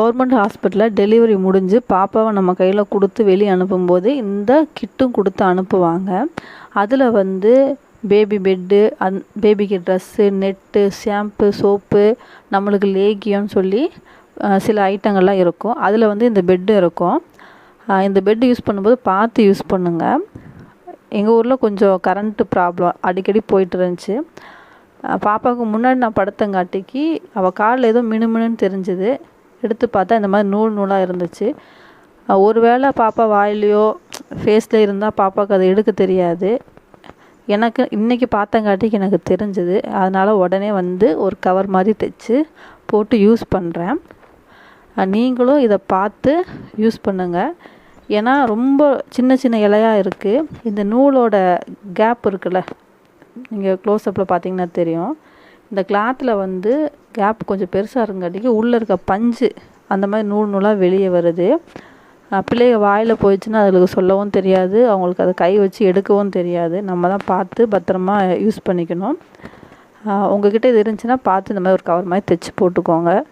Government ஹாஸ்பிட்டலில் delivery முடிஞ்சு பாப்பாவை நம்ம கையில் கொடுத்து வெளியே அனுப்பும்போது இந்த கிட்டும் கொடுத்து அனுப்புவாங்க. அதில் வந்து பேபி பெட்டு அந் பேபிக்கு ட்ரெஸ்ஸு நெட்டு ஷாம்பு சோப்பு நம்மளுக்கு லேகியம்னு சொல்லி சில ஐட்டங்கள்லாம் இருக்கும். அதில் வந்து இந்த பெட்டு இருக்கும். இந்த பெட்டு யூஸ் பண்ணும்போது பார்த்து யூஸ் பண்ணுங்கள் எங்கள் ஊரில் கொஞ்சம் கரண்ட்டு ப்ராப்ளம் அடிக்கடி போயிட்டு இருந்துச்சு. பாப்பாவுக்கு முன்னாடி நான் படுத்தங்காட்டிக்கு அவள் காலில் ஏதோ மினுமினுன்னு தெரிஞ்சுது. எடுத்து பார்த்தா இந்த மாதிரி நூல் நூலாக இருந்துச்சு. ஒரு வேளை பாப்பா வாயிலையோ ஃபேஸில் இருந்தால் பாப்பாவுக்கு அதை எடுக்க தெரியாது. எனக்கு இன்றைக்கி பார்த்தங்காட்டிக்கு எனக்கு தெரிஞ்சுது. அதனால் உடனே வந்து ஒரு கவர் மாதிரி தைச்சி போட்டு யூஸ் பண்ணுறேன் நீங்களும் இதை பார்த்து யூஸ் பண்ணுங்கள் ஏன்னா ரொம்ப சின்ன சின்ன இலையாக இருக்குது இந்த நூலோட கேப் இருக்குல்ல. நீங்கள் க்ளோஸ்அப்பில் பார்த்தீங்கன்னா தெரியும். இந்த கிளாத்தில் வந்து கேப் கொஞ்சம் பெருசாக இருங்காட்டிக்கு உள்ளே இருக்க பஞ்சு அந்த மாதிரி நூல் நூலாக வெளியே வருது. பிள்ளைங்க வாயில் போயிடுச்சுன்னா அதுகளுக்கு சொல்லவும் தெரியாது. அவங்களுக்கு அதை கை வச்சு எடுக்கவும் தெரியாது. நம்ம தான் பார்த்து பத்திரமா யூஸ் பண்ணிக்கணும். அஹ் உங்ககிட்ட இது இருந்துச்சுன்னா பார்த்து இந்த மாதிரி ஒரு கவர் மாதிரி தைச்சி போட்டுக்கோங்க.